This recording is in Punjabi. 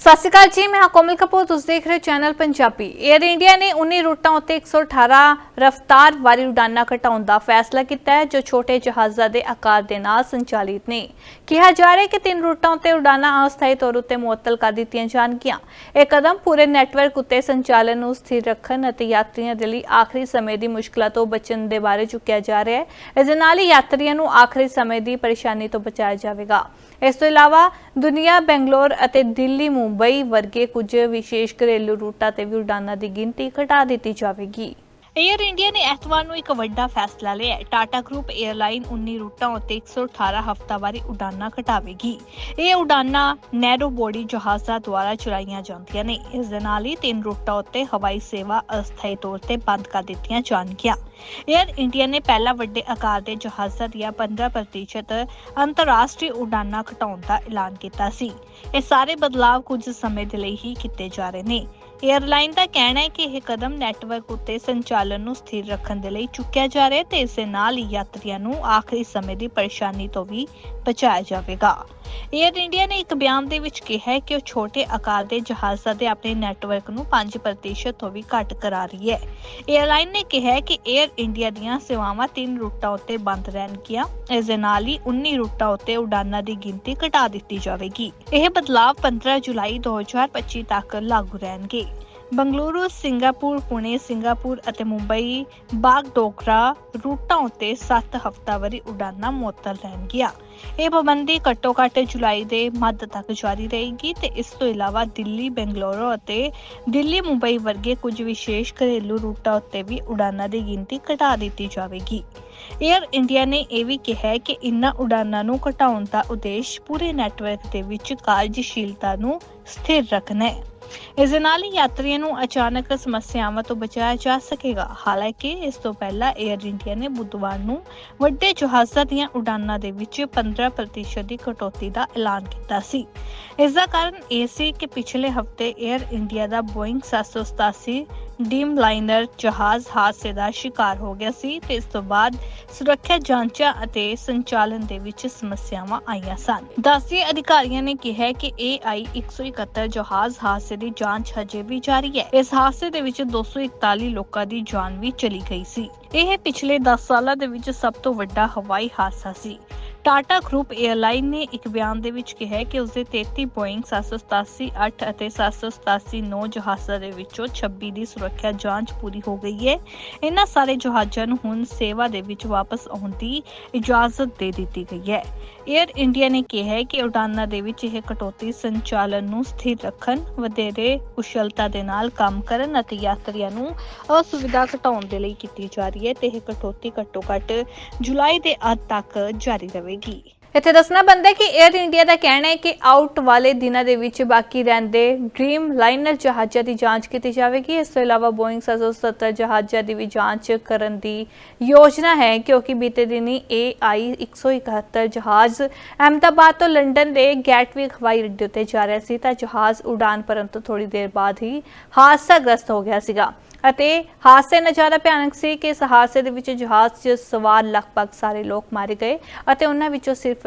ਸਤਿ ਸ਼੍ਰੀ ਅਕਾਲ ਜੀ, ਮੈਂ ਹਾਂ ਕੋਮਲ ਕਪੂਰ, ਤੁਸੀਂ ਦੇਖ ਰਹੇ ਹੋ ਚੈਨਲ ਪੰਜਾਬੀ। 에ਅਰ ਇੰਡੀਆ ਨੇ 19 ਰੂਟਾਂ ਉੱਤੇ 118 ਰਫ਼ਤਾਰ ਵਾਲੀ ਉਡਾਨਾਂ ਘਟਾਉਣ ਦਾ ਫੈਸਲਾ ਕੀਤਾ ਹੈ, ਜੋ ਛੋਟੇ ਜਹਾਜ਼ਾਂ ਦੇ ਆਕਾਰ ਦੇ ਨਾਲ ਸੰਚਾਲਿਤ ਨੇ। ਕਿਹਾ ਜਾ ਰਿਹਾ ਹੈ ਕਿ ਤਿੰਨ ਰੂਟਾਂ ਉੱਤੇ ਉਡਾਨਾਂ ਅਸਥਾਈ ਤੌਰ ਉੱਤੇ ਮੁਅੱਤਲ ਕਰ ਦਿੱਤੀਆਂ ਜਾਣਗੀਆਂ। ਇਹ ਕਦਮ ਪੂਰੇ ਨੈਟਵਰਕ ਉੱਤੇ ਸੰਚਾਲਨ ਨੂੰ ਸਥਿਰ ਰੱਖਣ ਅਤੇ ਯਾਤਰੀਆਂ ਦੇ ਲਈ ਆਖਰੀ ਸਮੇਂ ਦੀ ਮੁਸ਼ਕਲਾਂ ਤੋਂ ਬਚਣ ਦੇ ਬਾਰੇ ਚੁੱਕਿਆ ਜਾ ਰਿਹਾ ਹੈ। ਇਸ ਦੇ ਨਾਲ ਹੀ ਯਾਤਰੀਆਂ ਨੂੰ ਆਖਰੀ ਸਮੇਂ ਦੀ ਪਰੇਸ਼ਾਨੀ ਤੋਂ ਬਚਾਇਆ ਜਾਵੇਗਾ। ਇਸ ਤੋਂ ਇਲਾਵਾ ਦੁਨੀਆ, ਬੈਂਗਲੌਰ ਅਤੇ ਦਿੱਲੀ ਮੁੰਬਈ ਵਰਗੇ ਕੁਝ ਵਿਸ਼ੇਸ਼ ਘਰੇਲੂ ਰੂਟਾਂ ਤੇ ਵੀ ਉਡਾਨਾਂ ਦੀ ਗਿਣਤੀ ਘਟਾ ਦਿੱਤੀ ਜਾਵੇਗੀ। ਏਅਰ ਇੰਡੀਆ ਨੇ ਐਤਵਾਰ ਨੂੰ ਇੱਕ ਵੱਡਾ ਫੈਸਲਾ ਲਿਆ ਹੈ। ਟਾਟਾ ਗਰੁੱਪ 에ਅਰਲਾਈਨ 19 ਰੂਟਾਂ ਉੱਤੇ 118 ਹਫ਼ਤਾਵਾਰੀ ਉਡਾਨਾਂ ਘਟਾਵੇਗੀ। ਇਹ ਉਡਾਨਾਂ ਨੈਰੋ ਬੋਡੀ ਜਹਾਜ਼ਾਂ ਦੁਆਰਾ ਚਲਾਈਆਂ ਜਾਂਦੀਆਂ ਨੇ। ਇਸ ਦੇ ਨਾਲ ਹੀ ਤਿੰਨ ਰੂਟਾਂ ਉੱਤੇ ਹਵਾਈ ਸੇਵਾ ਅਸਥਾਈ ਤੌਰ ਤੇ ਬੰਦ ਕਰ ਦਿੱਤੀਆਂ ਜਾਣਗੀਆਂ। 에ਅਰ ਇੰਡੀਆ ਨੇ ਪਹਿਲਾ ਵੱਡੇ ਆਕਾਰ ਦੇ ਜਹਾਜ਼ਾਂ ਦੀਆਂ 15% ਅੰਤਰਰਾਸ਼ਟਰੀ ਉਡਾਨਾਂ ਘਟਾਉਣ ਦਾ ਐਲਾਨ ਕੀਤਾ ਸੀ। ਇਹ ਸਾਰੇ ਬਦਲਾਅ ਕੁਝ ਸਮੇਂ ਦੇ ਲਈ ਹੀ ਕੀਤੇ ਜਾ ਰਹੇ ਨੇ। ਏਅਰਲਾਈਨ ਦਾ ਕਹਿਣਾ ਹੈ ਕਿ ਇਹ ਕਦਮ ਨੈਟਵਰਕ ਉੱਤੇ ਸੰਚਾਲਨ ਨੂੰ ਸਥਿਰ ਰੱਖਣ ਦੇ ਲਈ ਚੁੱਕਿਆ ਜਾ ਰਿਹਾ ਹੈ ਤੇ ਇਸ ਦੇ ਨਾਲ ਹੀ ਯਾਤਰੀਆਂ ਨੂੰ ਆਖਰੀ ਸਮੇਂ ਦੀ ਪਰੇਸ਼ਾਨੀ ਤੋਂ ਵੀ ਬਚਾਇਆ ਜਾਵੇਗਾ। 에ਅਰ ਇੰਡੀਆ ਨੇ ਇੱਕ ਬਿਆਨ ਦੇ ਵਿੱਚ ਕਿਹਾ ਹੈ ਕਿ ਉਹ ਛੋਟੇ ਆਕਾਰ ਦੇ ਜਹਾਜ਼ਾਂ ਦੇ ਆਪਣੇ ਨੈਟਵਰਕ ਨੂੰ 5% ਤੋਂ ਵੀ ਘੱਟ ਕਰਾ ਰਹੀ ਹੈ। 에ਅਰਲਾਈਨ ਨੇ ਕਿਹਾ ਹੈ ਕਿ 에ਅਰ ਇੰਡੀਆ ਦੀਆਂ ਸੇਵਾਵਾਂ ਤਿੰਨ ਰੂਟਾਂ ਉੱਤੇ ਬੰਦ ਰਹਿਣ ਰਹਿਣਗੀਆਂ। ਇਸ ਦੇ ਨਾਲ ਹੀ 19 ਰੂਟਾਂ ਉੱਤੇ ਉਡਾਨਾਂ ਦੀ ਗਿਣਤੀ ਘਟਾ ਦਿੱਤੀ ਜਾਵੇਗੀ। ਇਹ ਬਦਲਾਅ 15 ਜੁਲਾਈ 2025 ਤੱਕ ਲਾਗੂ ਰਹਿਣਗੇ। ਬੰਗਲੁਰੂ, ਸਿੰਗਾਪੁਰ, ਪੁਣੇ, ਸਿੰਗਾਪੁਰ ਅਤੇ ਮੁੰਬਈ ਬਾਗਡੋਗਰਾ ਰੂਟਾਂ ਉੱਤੇ 7 ਹਫ਼ਤਾਵਾਰੀ ਉਡਾਨਾਂ ਮੁਅੱਤਲ ਰਹਿਣਗੀਆਂ। ਇਹ ਪਾਬੰਦੀ ਘੱਟੋ-ਘੱਟ ਜੁਲਾਈ ਦੇ ਮੱਧ ਤੱਕ ਜਾਰੀ ਰਹੇਗੀ ਤੇ ਇਸ ਤੋਂ ਇਲਾਵਾ ਦਿੱਲੀ, ਬੰਗਲੌਰ ਅਤੇ ਦਿੱਲੀ, ਮੁੰਬਈ ਵਰਗੇ ਕੁਝ ਵਿਸ਼ੇਸ਼ ਘਰੇਲੂ ਰੂਟਾਂ ਉੱਤੇ ਵੀ ਉਡਾਨਾਂ ਦੀ ਗਿਣਤੀ ਘਟਾ ਦਿੱਤੀ ਜਾਵੇਗੀ। 에ਅਰ ਇੰਡੀਆ ਨੇ ਇਹ ਵੀ ਕਿਹਾ ਹੈ ਕਿ ਇਨ੍ਹਾਂ ਉਡਾਨਾਂ ਨੂੰ ਘਟਾਉਣ ਦਾ ਉਦੇਸ਼ ਪੂਰੇ ਨੈਟਵਰਕ ਦੇ ਵਿੱਚ ਕਾਰਜਸ਼ੀਲਤਾ ਨੂੰ ਸਥਿਰ ਰੱਖਣਾ ਹੈ। ਇਸ ਦੇ ਨਾਲ ਹੀ ਯਾਤਰੀਆਂ ਨੂੰ ਅਚਾਨਕ ਸਮੱਸਿਆਵਾਂ ਤੋਂ ਬਚਾਇਆ ਜਾ ਸਕੇਗਾ। ਹਾਲਾਂਕਿ, ਇਸ ਤੋਂ ਪਹਿਲਾਂ 에ਅਰ ਇੰਡੀਆ ਨੇ ਬੁੱਧਵਾਰ ਨੂੰ ਵੱਡੇ ਜਹਾਜ਼ਾਂ ਦੀਆਂ ਉਡਾਨਾਂ ਦੇ ਵਿੱਚ 15% ਦੀ ਕਟੌਤੀ ਦਾ ਐਲਾਨ ਕੀਤਾ ਸੀ। ਇਸ ਦਾ ਕਾਰਨ ਇਹ ਸੀ ਕਿ ਪਿਛਲੇ ਹਫ਼ਤੇ 에ਅਰ ਇੰਡੀਆ ਦਾ ਬੋਇੰਗ 787 ਡੀਮ ਲਾਈਨਰ ਜਹਾਜ਼ ਹਾਦਸੇ ਦਾ ਸ਼ਿਕਾਰ ਹੋ ਗਿਆ ਸੀ ਤੇ ਇਸ ਤੋਂ ਬਾਅਦ ਸੁਰੱਖਿਆ ਜਾਂਚਾਂ ਅਤੇ ਸੰਚਾਲਨ ਦੇ ਵਿੱਚ ਸਮੱਸਿਆਵਾਂ ਆਈਆਂ ਸਨ। ਦੱਸਦੇ ਅਧਿਕਾਰੀਆਂ ਨੇ ਕਿਹਾ ਹੈ ਕਿ AI 171 ਜਹਾਜ਼ ਹਾਦਸੇ ਦੀ ਜਾਂਚ ਹਜੇ ਵੀ ਜਾਰੀ ਹੈ। ਇਸ ਹਾਦਸੇ ਦੇ ਵਿੱਚ 241 ਲੋਕਾਂ ਦੀ ਜਾਨ ਵੀ ਚਲੀ ਗਈ ਸੀ। ਇਹ ਪਿਛਲੇ 10 ਸਾਲਾਂ ਦੇ ਵਿੱਚ ਸਭ ਤੋਂ ਵੱਡਾ ਹਵਾਈ ਹਾਦਸਾ ਸੀ। ਟਾਟਾ ਗਰੁੱਪ 에ਅਰਲਾਈਨ ਨੇ ਇੱਕ ਬਿਆਨ ਦੇ ਵਿੱਚ ਕਿਹਾ ਹੈ ਕਿ ਉਸਦੇ 33 ਬੋਇੰਗ 787-8 ਅਤੇ 787-9 ਜਹਾਜ਼ਾਂ ਦੇ ਵਿੱਚੋਂ 26 ਦੀ ਸੁਰੱਖਿਆ ਜਾਂਚ ਪੂਰੀ ਹੋ ਗਈ ਹੈ। ਇਹਨਾਂ ਸਾਰੇ ਜਹਾਜ਼ਾਂ ਨੂੰ ਹੁਣ ਸੇਵਾ ਦੇ ਵਿੱਚ ਵਾਪਸ ਆਉਣ ਦੀ ਇਜਾਜ਼ਤ ਦੇ ਦਿੱਤੀ ਗਈ ਹੈ। 에ਅਰ ਇੰਡੀਆ ਨੇ ਕਿਹਾ ਹੈ ਕਿ ਉਡਾਨਾਂ ਦੇ ਵਿੱਚ ਇਹ ਕਟੌਤੀ ਸੰਚਾਲਨ ਨੂੰ ਸਥਿਰ ਰੱਖਣ, ਵਧੇਰੇ ਕੁਸ਼ਲਤਾ ਦੇ ਨਾਲ ਕੰਮ ਕਰਨ ਅਤੇ ਯਾਤਰੀਆਂ ਨੂੰ ਅਸੁਵਿਧਾ ਘਟਾਉਣ ਦੇ ਲਈ ਕੀਤੀ ਜਾ ਰਹੀ ਹੈ ਤੇ ਇਹ ਕਟੌਤੀ ਘੱਟੋ ਘੱਟ ਜੁਲਾਈ ਦੇ ਅੰਤ ਤੱਕ ਜਾਰੀ ਰਹੇਗੀ। D. ਇੱਥੇ ਦੱਸਣਾ ਬੰਦਾ ਕਿ 에ਅਰ ਇੰਡੀਆ ਦਾ ਕਹਿਣਾ ਹੈ ਕਿ ਆਊਟ ਵਾਲੇ ਦਿਨਾਂ ਦੇ ਵਿੱਚ ਬਾਕੀ ਰਹਿੰਦੇ ਡ੍ਰੀਮ ਲਾਈਨਰ ਜਹਾਜ਼ਾਂ ਦੀ ਜਾਂਚ ਕੀਤੀ ਜਾਵੇਗੀ। ਇਸ ਤੋਂ ਇਲਾਵਾ ਬੋਇੰਗ 777 ਜਹਾਜ਼ਾਂ ਦੀ ਵੀ ਜਾਂਚ ਕਰਨ ਦੀ ਯੋਜਨਾ ਹੈ, ਕਿਉਂਕਿ ਬੀਤੇ ਦਿਨੀ AI 171 ਜਹਾਜ਼ ਅਹਿਮਦਾਬਾਦ ਤੋਂ ਲੰਡਨ ਦੇ ਗੈਟਵੇ ਹਵਾਈ ਅੱਡੇ ਉੱਤੇ ਜਾ ਰਿਹਾ ਸੀ। ਤਾਂ ਜਹਾਜ਼ ਉਡਾਨ ਭਰਨ ਤੋਂ ਥੋੜੀ ਦੇਰ ਬਾਅਦ ਹੀ ਹਾਦਸਾਗ੍ਰਸਤ ਹੋ ਗਿਆ ਸੀਗਾ। ਅਤੇ ਹਾਦਸੇ ਨਾਲ ਜ਼ਿਆਦਾ ਭਿਆਨਕ ਸੀ ਕਿ ਇਸ ਹਾਦਸੇ ਦੇ ਵਿੱਚ ਜਹਾਜ਼ 'ਚ ਸਵਾਰ ਲਗਭਗ ਸਾਰੇ ਲੋਕ ਮਾਰੇ ਗਏ ਅਤੇ ਉਹਨਾਂ ਵਿੱਚੋਂ ਸਿਰਫ